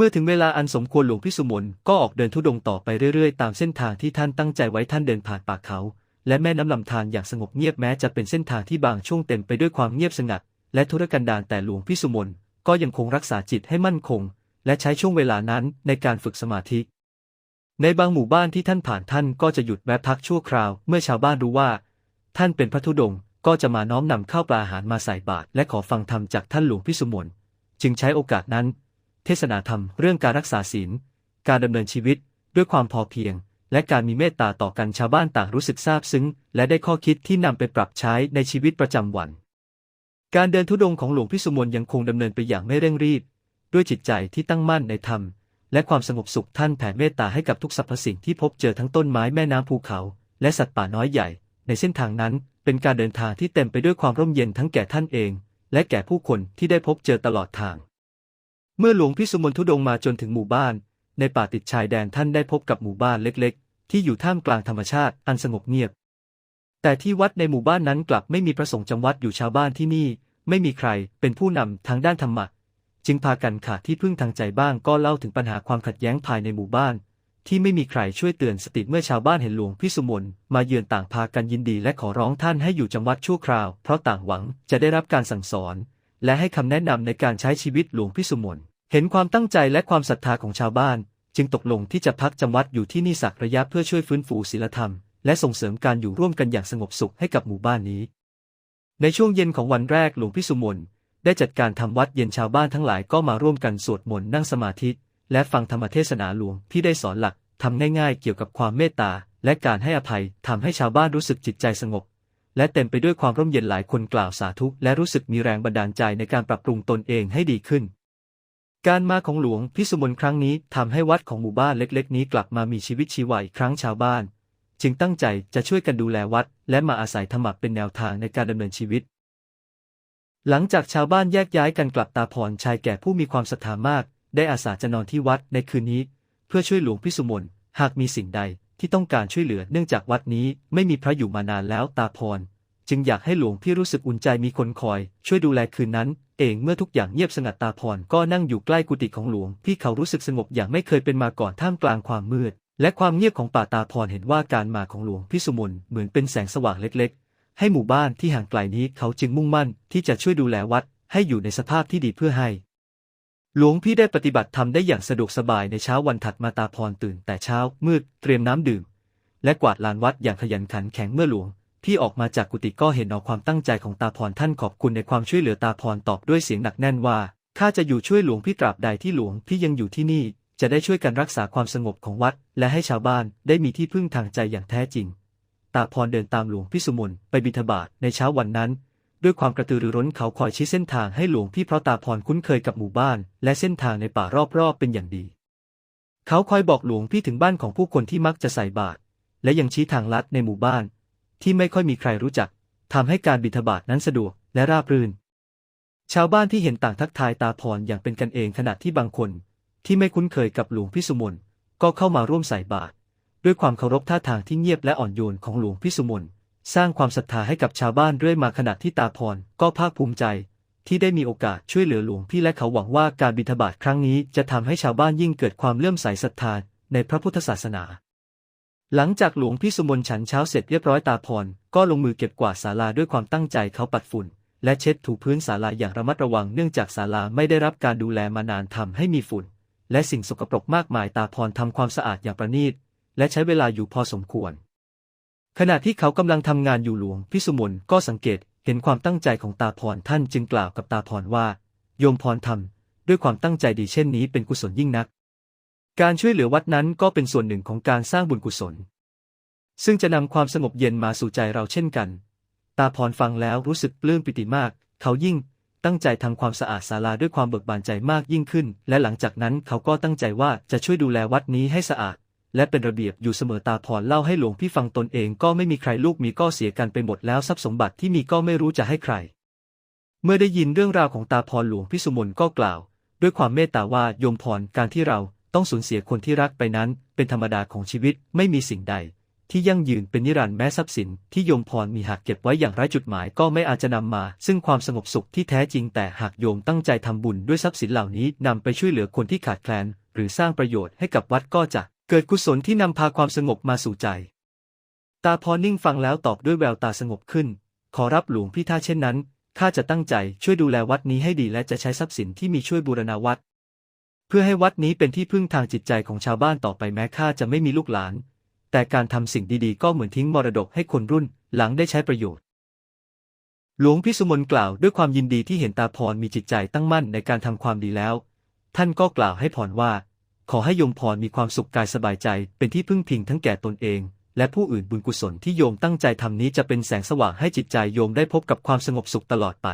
เมื่อถึงเวลาอันสมควรหลวงพิสุมนก็ออกเดินทุดงต่อไปเรื่อยๆ ตามเส้นทางที่ท่านตั้งใจไว้ท่านเดินผ่านป่าเขา และแม่น้ำลำธารอย่างสงบเงียบแม้จะเป็นเส้นทางที่บางช่วงเต็มไปด้วยความเงียบสงัด และธุรกันดารแต่หลวงพิสุมนก็ยังคงรักษาจิตให้มั่นคง และใช้ช่วงเวลานั้นในการฝึกสมาธิ ในบางหมู่บ้านที่ท่านผ่านท่านก็จะหยุดแวะพักชั่วคราว เมื่อชาวบ้านรู้ว่า ท่านเป็นพระธุดงค์ก็จะมาน้อมนำข้าวปลาอาหารมาใส่บาตรและขอฟังธรรมจากท่านหลวงพิสุมนจึงใช้โอกาสนั้น เทศนาธรรมเรื่องการรักษาศีล การดำเนินชีวิตด้วยความพอเพียง และการมีเมตตาต่อกันชาวบ้านต่างรู้สึกซาบซึ้ง และได้ข้อคิดที่นำไปปรับใช้ในชีวิตประจำวัน การเดินทุดงค์ของหลวงพิสุมนยังคงดำเนินไปอย่างไม่เร่งรีบ ด้วยจิตใจที่ตั้งมั่นในธรรม และความสงบสุขท่านแผ่เมตตาให้กับทุกสรรพสิ่งที่พบเจอทั้งต้นไม้แม่น้ำภูเขา และสัตว์ป่าน้อยใหญ่ ในเส้นทางนั้นเป็นการเดินทางที่เต็มไปด้วยความร่มเย็นทั้งแก่ท่านเอง และแก่ผู้คนที่ได้พบเจอตลอดทาง เมื่อหลวงพิสุมนทุดงมาจนถึงหมู่บ้าน ในป่าติดชายแดนท่านได้พบกับหมู่บ้านเล็กๆ ที่อยู่ท่ามกลางธรรมชาติอันสงบเงียบ แต่ที่วัดในหมู่บ้านนั้นกลับไม่มีพระสงฆ์จำวัดอยู่ชาวบ้านที่นี่ ไม่มีใครเป็นผู้นำทางด้านธรรมะจึงพากันขาดที่พึ่งทางใจบ้างก็เล่าถึงปัญหาความขัดแย้งภายในหมู่บ้าน ที่ไม่มีใครช่วยเตือนสติเมื่อชาวบ้านเห็นหลวงพิสุมนมาเยือนต่างพากันยินดีและขอร้องท่านให้อยู่จำวัดชั่วคราว เพราะต่างหวังจะได้รับการสั่งสอนและให้คำแนะนำในการใช้ชีวิตหลวงพิสุมน เห็นความตั้งใจและความศรัทธาของชาวบ้าน จึงตกลงที่จะพักจำวัดอยู่ที่นี่สักระยะเพื่อช่วยฟื้นฟูศีลธรรม และส่งเสริมการอยู่ร่วมกันอย่างสงบสุขให้กับหมู่บ้านนี้ ในช่วงเย็นของวันแรกหลวงพิสุมนได้จัดการทำวัดเย็นชาวบ้านทั้งหลายก็มาร่วมกันสวดมนต์นั่งสมาธิ และฟังธรรมเทศนาหลวงที่ได้สอนหลักทำง่ายๆเกี่ยวกับความเมตตา และการให้อภัยทำให้ชาวบ้านรู้สึกจิตใจสงบ และเต็มไปด้วยความร่มเย็นหลายคนกล่าวสาธุและรู้สึกมีแรงบันดาลใจในการปรับปรุงตนเองให้ดีขึ้น การมาของหลวงพิสุมนครั้งนี้ทำให้วัดของหมู่บ้านเล็กๆ นี้กลับมามีชีวิตชีวาอีกครั้งชาวบ้าน จึงตั้งใจจะช่วยกันดูแลวัด และมาอาศัยธรรมะเป็นแนวทางในการดำเนินชีวิต หลังจากชาวบ้านแยกย้ายกันกลับตาพรชายแก่ผู้มีความศรัทธามาก ได้อาสาจะนอนที่วัดในคืนนี้ เพื่อช่วยหลวงพิสุมนหากมีสิ่งใดที่ต้องการช่วยเหลือเนื่องจากวัดนี้ไม่มีพระอยู่มานานแล้วตาพรจึงอยากให้หลวงพี่รู้สึกอุ่นใจมีคนคอย ช่วยดูแลคืนนั้น เองเมื่อทุกอย่างเงียบสงัดตาพรก็นั่งอยู่ใกล้กุฏิของหลวงพี่เขารู้สึกสงบอย่างไม่เคยเป็นมาก่อนท่ามกลางความมืด และความเงียบของป่าตาพรเห็นว่าการมาของหลวงพี่สุมนเหมือนเป็นแสงสว่างเล็กๆ ให้หมู่บ้านที่ห่างไกลนี้เขาจึงมุ่งมั่นที่จะช่วยดูแลวัดให้อยู่ในสภาพที่ดีเพื่อให้หลวงพี่ได้ปฏิบัติธรรมได้อย่างสะดวกสบายในเช้าวันถัดมาตาพรตื่นแต่เช้ามืดเตรียมน้ำดื่ม และกวาดลานวัดอย่างขยันขันแข็งเมื่อหลวง พี่ออกมาจากกุฏิก็เห็นเอาความตั้งใจของตาพรท่านขอบคุณในความช่วยเหลือตาพรตอบด้วยเสียงหนักแน่นว่าข้าจะอยู่ช่วยหลวงพี่ตราบใดที่หลวงพี่ยังอยู่ที่นี่ จะได้ช่วยกันรักษาความสงบของวัด และให้ชาวบ้านได้มีที่พึ่งทางใจอย่างแท้จริง ตาพรเดินตามหลวงพี่สุมนไปบิณฑบาตในเช้าวันนั้น ด้วยความกระตือรือร้นเขาคอยชี้เส้นทางให้หลวงพี่เพราะตาพรคุ้นเคยกับหมู่บ้าน และเส้นทางในป่ารอบๆเป็นอย่างดี เขาคอยบอกหลวงพี่ถึงบ้านของผู้คนที่มักจะใส่บาตรและยังชี้ทางลัดในหมู่บ้าน ที่ไม่ค่อยมีใครรู้จักทำให้การบิณฑบาตนั้นสะดวกและราบรื่น ชาวบ้านที่เห็นต่างทักทายตาพรอย่างเป็นกันเองขณะที่บางคน ที่ไม่คุ้นเคยกับหลวงพี่สุมนก็เข้ามาร่วมใส่บาตรด้วยความเคารพท่าทางที่เงียบและอ่อนโยนของหลวงพี่สุมนสร้างความศรัทธาให้กับชาวบ้านเรื่อยมาขณะที่ตาพรก็ภาคภูมิใจ ที่ได้มีโอกาสช่วยเหลือหลวงพี่และเขาหวังว่าการบิณฑบาตครั้งนี้จะทำให้ชาวบ้านยิ่งเกิดความเลื่อมใสศรัทธาในพระพุทธศาสนา หลังจากหลวงพี่สุมนฉันเช้าเสร็จเรียบร้อยตาพร ก็ลงมือเก็บกวาดศาลาด้วยความตั้งใจเขาปัดฝุ่น และเช็ดถูพื้นศาลาอย่างระมัดระวังเนื่องจากศาลาไม่ได้รับการดูแลมานานทำให้มีฝุ่น และสิ่งสกปรกมากมายตาพรทำความสะอาดอย่างประณีต และใช้เวลาอยู่พอสมควร ขณะที่เขากำลังทำงานอยู่หลวงพี่สุมนก็สังเกตเห็นความตั้งใจของตาพรท่านจึงกล่าวกับตาพรว่า โยมพรทำด้วยความตั้งใจดีเช่นนี้เป็นกุศลยิ่งนัก การช่วยเหลือวัดนั้นก็เป็นส่วนหนึ่งของการสร้างบุญกุศล ซึ่งจะนำความสงบเย็นมาสู่ใจเราเช่นกัน ตาพรฟังแล้วรู้สึกปลื้มปิติมาก เขายิ่งตั้งใจทำความสะอาดศาลาด้วยความเบิกบานใจมากยิ่งขึ้น และหลังจากนั้นเขาก็ตั้งใจว่าจะช่วยดูแลวัดนี้ให้สะอาด และเป็นระเบียบอยู่เสมอตาพรเล่าให้หลวงพี่ฟังตนเองก็ไม่มีใครลูกมีก็เสียกันไปหมดแล้วทรัพย์สมบัติที่มีก็ไม่รู้จะให้ใคร เมื่อได้ยินเรื่องราวของตาพรหลวงพี่สุมนก็กล่าว ด้วยความเมตตาว่าโยมพรการที่เรา ต้องสูญเสียคนที่รักไปนั้นเป็นธรรมดาของชีวิตไม่มีสิ่งใด ที่ยั่งยืนเป็นนิรันดร์แม้ทรัพย์สินที่โยมพรมีหากเก็บไว้อย่างไร้จุดหมายก็ไม่อาจจะนำมา ซึ่งความสงบสุขที่แท้จริงแต่หากโยมตั้งใจทำบุญด้วยทรัพย์สินเหล่านี้นำไปช่วยเหลือคนที่ขาดแคลน หรือสร้างประโยชน์ให้กับวัดก็จะเกิดกุศลที่นำพาความสงบมาสู่ใจ ตาพรนิ่งฟังแล้วตอบด้วยแววตาสงบขึ้น ขอรับหลวงพี่ถ้าเช่นนั้นข้าจะตั้งใจช่วยดูแลวัดนี้ให้ดีและจะใช้ทรัพย์สินที่มีช่วยบูรณาวัด เพื่อให้วัดนี้เป็นที่พึ่งทางจิตใจของชาวบ้านต่อไปแม้ข้าจะไม่มีลูกหลาน แต่การทำสิ่งดีๆ ก็เหมือนทิ้งมรดกให้คนรุ่นหลังได้ใช้ประโยชน์ หลวงพิสุมนกล่าวด้วยความยินดีที่เห็นตาพรมีจิตใจตั้งมั่นในการทำความดีแล้ว ท่านก็กล่าวให้พรว่า ขอให้โยมพรมีความสุขกายสบายใจ เป็นที่พึ่งพิงทั้งแก่ตนเอง และผู้อื่นบุญกุศลที่โยมตั้งใจทำนี้จะเป็นแสงสว่างให้จิตใจโยมได้พบกับความสงบสุขตลอดไป